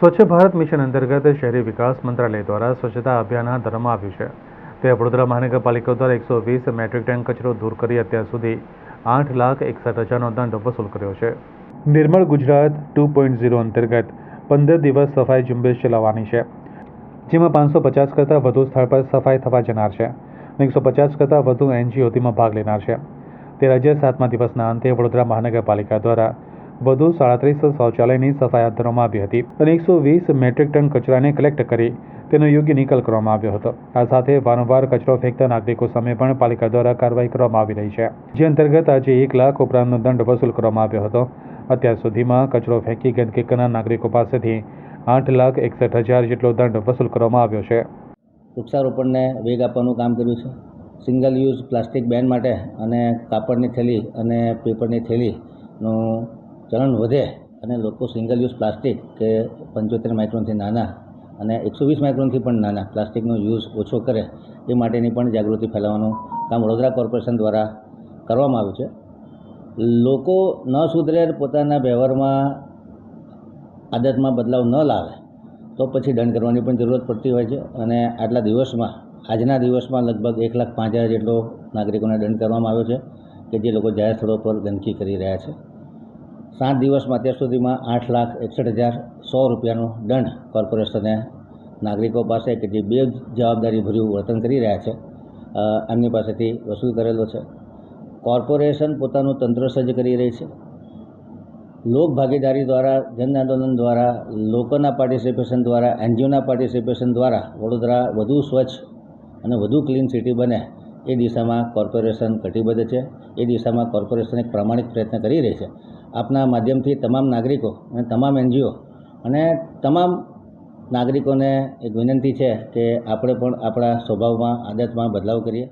સ્વચ્છ ભારત મિશન અંતર્ગત શહેરી વિકાસ મંત્રાલય દ્વારા સ્વચ્છતા અભિયાન હાથ ધરવામાં આવ્યું છે. તે વડોદરા મહાનગરપાલિકા દ્વારા એકસો વીસ મેટ્રિક ટન કચરો દૂર કરી અત્યાર સુધી આઠ લાખ એકસઠ હજારનો દંડ વસૂલ કર્યો છે. Nirmal Gujarat two point zero અંતર્ગત પંદર દિવસ સફાઈ ઝુંબેશ ચલાવવાની છે, જેમાં પાંચસો પચાસ કરતાં વધુ સ્થળ પર સફાઈ થવા જનાર છે અને એકસો પચાસ કરતાં વધુ એનજીઓ તેમાં ભાગ લેનાર છે. તે રાજ્ય સાતમા દિવસના અંતે વડોદરા મહાનગરપાલિકા દ્વારા વધુ સાડત્રીસ શૌચાલયની સફાઈ હાથ ધરવામાં આવી હતી અને એકસો વીસ મેટ્રિક ટન કચરાને કલેક્ટ કરી તેનો યોગ્ય નિકાલ કરવામાં આવ્યો હતો. આ સાથે વારંવાર કચરો ફેંકતા નાગરિકો સામે પણ પાલિકા દ્વારા કાર્યવાહી કરવામાં આવી રહી છે. જે અંતર્ગત આજે એક લાખ ઉપરાંતનો દંડ વસૂલ કરવામાં આવ્યો હતો. અત્યાર સુધીમાં કચરો ફેંકી ગંદકી કરનાર નાગરિકો પાસેથી આઠ લાખ એકસઠ હજાર જેટલો દંડ વસૂલ કરવામાં આવ્યો છે. વૃક્ષારોપણને વેગ આપવાનું કામ કર્યું છે. સિંગલ યુઝ પ્લાસ્ટિક બેન માટે અને કાપડની થેલી અને પેપરની થેલીનું ચલણ વધે અને લોકો સિંગલ યુઝ પ્લાસ્ટિક કે પંચોતેર માઇક્રોનથી નાના અને એકસો વીસ માઇક્રોનથી પણ નાના પ્લાસ્ટિકનો યુઝ ઓછો કરે એ માટેની પણ જાગૃતિ ફેલાવવાનું કામ વડોદરા કોર્પોરેશન દ્વારા કરવામાં આવ્યું છે. લોકો ન સુધરે પોતાના વ્યવહારમાં આદતમાં બદલાવ ન લાવે તો પછી દંડ કરવાની પણ જરૂરત પડતી હોય છે અને આટલા દિવસમાં, આજના દિવસમાં લગભગ એક લાખ પાંચ હજાર જેટલો નાગરિકોને દંડ કરવામાં આવ્યો છે કે જે લોકો જાહેર સ્થળો પર ગંદકી કરી રહ્યા છે. સાત દિવસમાં અત્યાર સુધીમાં આઠ લાખ એકસઠ હજાર સો રૂપિયાનો દંડ કોર્પોરેશને નાગરિકો પાસે કે જે બે જવાબદારી ભર્યું વર્તન કરી રહ્યા છે એમની પાસેથી વસૂલ કરેલો છે. કોર્પોરેશન પોતાનું તંત્ર સજ્જ કરી રહી છે. લોક ભાગીદારી દ્વારા, જન આંદોલન દ્વારા, લોકોના પાર્ટિસિપેશન દ્વારા, એનજીઓના પાર્ટિસિપેશન દ્વારા વડોદરા વધુ સ્વચ્છ અને વધુ ક્લીન સિટી બને એ દિશામાં કોર્પોરેશન કટિબદ્ધ છે. એ દિશામાં કોર્પોરેશન એક પ્રામાણિક પ્રયત્ન કરી રહી છે. આપના માધ્યમથી તમામ નાગરિકો અને તમામ એનજીઓ અને તમામ નાગરિકોને એક વિનંતી છે કે આપણે પણ આપણા સ્વભાવમાં, આદતમાં બદલાવ કરીએ.